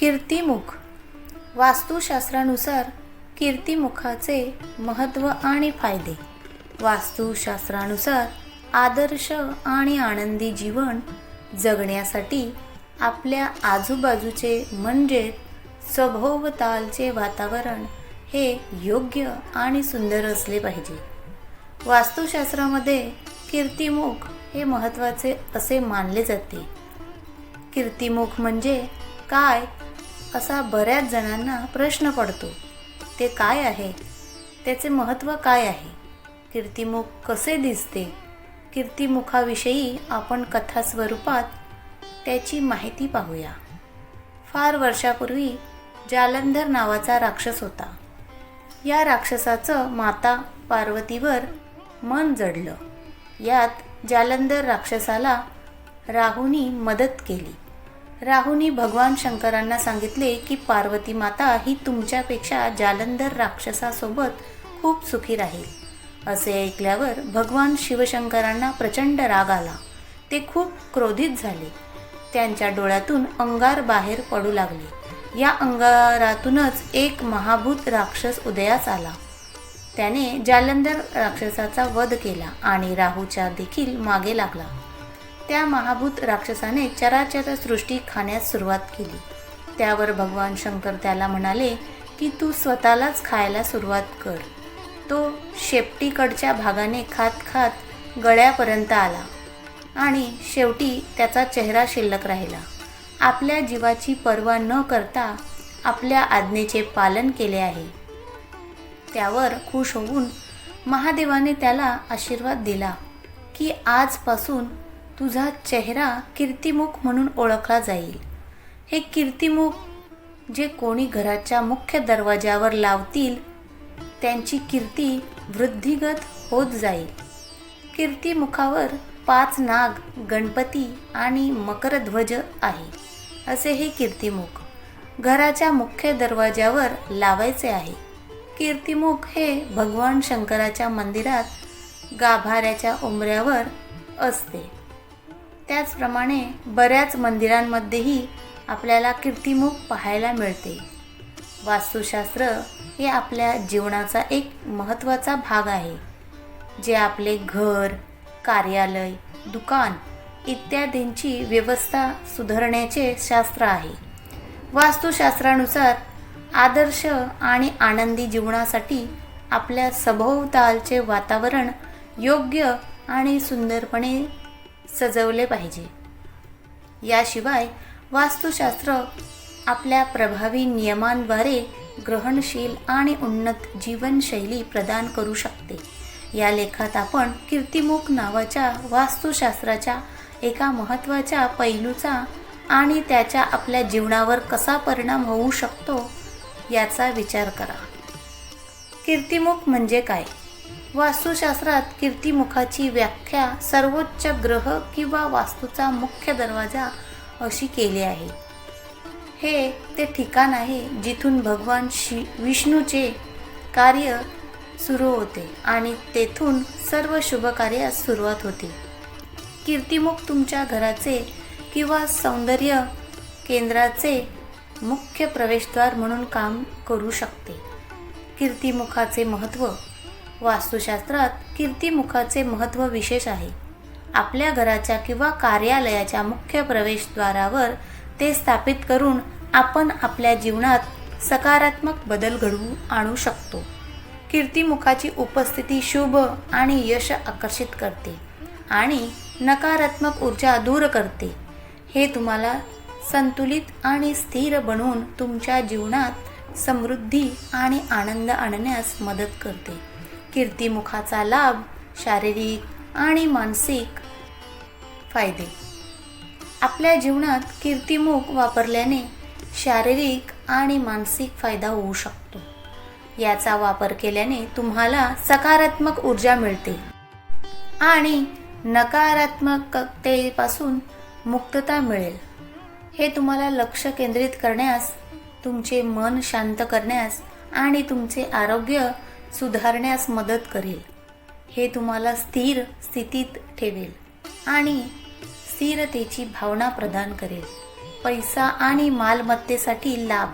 कीर्तिमुख. वास्तुशास्त्रानुसार कीर्तिमुखाचे महत्त्व आणि फायदे. वास्तुशास्त्रानुसार आदर्श आणि आनंदी जीवन जगण्यासाठी आपल्या आजूबाजूचे म्हणजे सभोवतालचे वातावरण हे योग्य आणि सुंदर असले पाहिजे. वास्तुशास्त्रामध्ये कीर्तिमुख हे महत्त्वाचे असे मानले जाते. कीर्तिमुख म्हणजे काय? असा बऱ्याच जणांना प्रश्न पडतो ते काय आहे? त्याचे महत्त्व काय आहे? कीर्तिमुख कसे दिसते? कीर्तिमुखाविषयी आपण कथा स्वरूपात त्याची माहिती पाहूया. फार वर्षापूर्वी जालंधर नावाचा राक्षस होता. या राक्षसाचं माता पार्वतीवर मन जडलं. यात जालंधर राक्षसाला राहूनी मदत केली. राहूनी भगवान शंकरांना सांगितले की पार्वती माता ही तुमच्यापेक्षा जालंधर राक्षसासोबत खूप सुखी राहील. असे ऐकल्यावर भगवान शिवशंकरांना प्रचंड राग आला. ते खूप क्रोधित झाले. त्यांच्या डोळ्यातून अंगार बाहेर पडू लागले. या अंगारातूनच एक महाभूत राक्षस उदयास आला. त्याने जालंधर राक्षसाचा वध केला आणि राहूच्या देखील मागे लागला. त्या महाभूत राक्षसाने चराचर सृष्टी खाण्यास सुरुवात केली. त्यावर भगवान शंकर त्याला म्हणाले की तू स्वतःलाच खायला सुरुवात कर. तो शेपटीकडच्या भागाने खात खात गळ्यापर्यंत आला आणि शेवटी त्याचा चेहरा शिल्लक राहिला. आपल्या जीवाची पर्वा न करता आपल्या आज्ञेचे पालन केले आहे. त्यावर खुश होऊन महादेवाने त्याला आशीर्वाद दिला की आजपासून तुझा चेहरा कीर्तिमुख म्हणून ओळखला जाईल. हे कीर्तिमुख जे कोणी घराच्या मुख्य दरवाजावर लावतील त्यांची कीर्ती वृद्धिगत होत जाईल. कीर्तिमुखावर पाच नाग गणपती आणि मकरध्वज आहे असे हे कीर्तिमुख घराच्या मुख्य दरवाजावर लावायचे आहे. कीर्तिमुख हे भगवान शंकराच्या मंदिरात गाभाऱ्याच्या उमऱ्यावर असते. त्याचप्रमाणे बऱ्याच मंदिरांमध्येही आपल्याला कीर्तिमुख पाहायला मिळते. वास्तुशास्त्र हे आपल्या जीवनाचा एक महत्त्वाचा भाग आहे. जे आपले घर कार्यालय दुकान इत्यादींची व्यवस्था सुधारण्याचे शास्त्र आहे. वास्तुशास्त्रानुसार आदर्श आणि आनंदी जीवनासाठी आपल्या सभोवतालचे वातावरण योग्य आणि सुंदरपणे सजवले पाहिजे. याशिवाय वास्तुशास्त्र आपल्या प्रभावी नियमांद्वारे ग्रहणशील आणि उन्नत जीवनशैली प्रदान करू शकते. या लेखात आपण कीर्तिमुख नावाच्या वास्तुशास्त्राच्या एका महत्त्वाच्या पैलूचा आणि त्याचा आपल्या जीवनावर कसा परिणाम होऊ शकतो याचा विचार करा. कीर्तिमुख म्हणजे काय? वास्तुशास्त्रात कीर्तिमुखाची व्याख्या सर्वोच्च ग्रह किंवा वास्तूचा मुख्य दरवाजा अशी केली आहे. हे ते ठिकाण आहे जिथून भगवान शि विष्णूचे कार्य सुरू होते आणि तेथून सर्व शुभ कार्यास सुरुवात होते. कीर्तिमुख तुमच्या घराचे किंवा सौंदर्य केंद्राचे मुख्य प्रवेशद्वार म्हणून काम करू शकते. कीर्तिमुखाचे महत्त्व वास्तुशास्त्रात कीर्तिमुखाचे महत्त्व विशेष आहे. आपल्या घराच्या किंवा कार्यालयाच्या मुख्य प्रवेशद्वारावर ते स्थापित करून आपण आपल्या जीवनात सकारात्मक बदल घडवून आणू शकतो. कीर्तिमुखाची उपस्थिती शुभ आणि यश आकर्षित करते आणि नकारात्मक ऊर्जा दूर करते. हे तुम्हाला संतुलित आणि स्थिर बनवून तुमच्या जीवनात समृद्धी आणि आनंद आणण्यास मदत करते. कीर्तिमुखाचा लाभ शारीरिक आणि मानसिक फायदे. आपल्या जीवनात कीर्तिमुख वापरल्याने शारीरिक आणि मानसिक फायदा होऊ शकतो. याचा वापर केल्याने तुम्हाला सकारात्मक ऊर्जा मिळते आणि नकारात्मकतेपासून मुक्तता मिळेल. हे तुम्हाला लक्ष केंद्रित करण्यास तुमचे मन शांत करण्यास आणि तुमचे आरोग्य सुधारण्यास मदत करेल. हे तुम्हाला स्थिर स्थितीत ठेवेल आणि स्थिरतेची भावना प्रदान करेल. पैसा आणि मालमत्तेसाठी लाभ.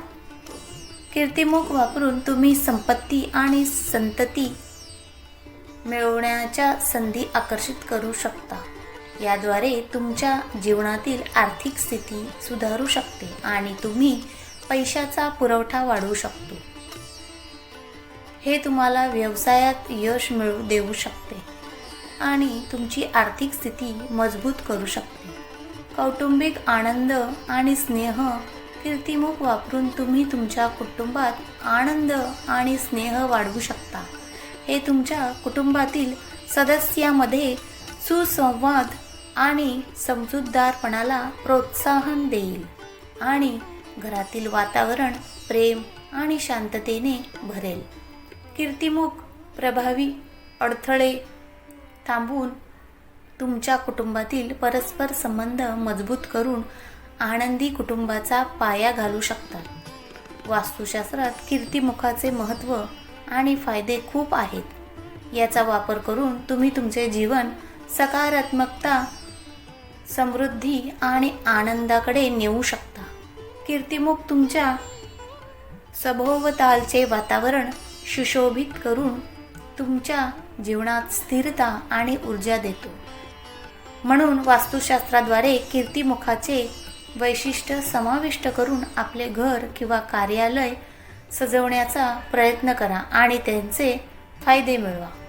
कीर्तिमुख वापरून तुम्ही संपत्ती आणि संतती मिळवण्याच्या संधी आकर्षित करू शकता. याद्वारे तुमच्या जीवनातील आर्थिक स्थिती सुधारू शकते आणि तुम्ही पैशाचा पुरवठा वाढवू शकतो. हे तुम्हाला व्यवसायात यश मिळवू देऊ शकते. आणि तुमची आर्थिक स्थिती मजबूत करू शकते. कौटुंबिक आनंद आणि स्नेह कीर्तिमुख वापरून तुम्ही तुमच्या कुटुंबात आनंद आणि स्नेह वाढवू शकता. हे तुमच्या कुटुंबातील सदस्यामध्ये सुसंवाद आणि समजूतदारपणाला प्रोत्साहन देईल आणि घरातील वातावरण प्रेम आणि शांततेने भरेल. कीर्तिमुख प्रभावी अडथळे थांबवून तुमच्या कुटुंबातील परस्पर संबंध मजबूत करून आनंदी कुटुंबाचा पाया घालू शकतात वास्तुशास्त्रात कीर्तिमुखाचे महत्त्व आणि फायदे खूप आहेत. याचा वापर करून तुम्ही तुमचे जीवन सकारात्मकता समृद्धी आणि आनंदाकडे नेऊ शकता. कीर्तिमुख तुमच्या सभोवतालचे वातावरण सुशोभित करून तुमच्या जीवनात स्थिरता आणि ऊर्जा देतो. म्हणून वास्तुशास्त्राद्वारे कीर्तिमुखाचे वैशिष्ट्य समाविष्ट करून आपले घर किंवा कार्यालय सजवण्याचा प्रयत्न करा आणि त्यांचे फायदे मिळवा.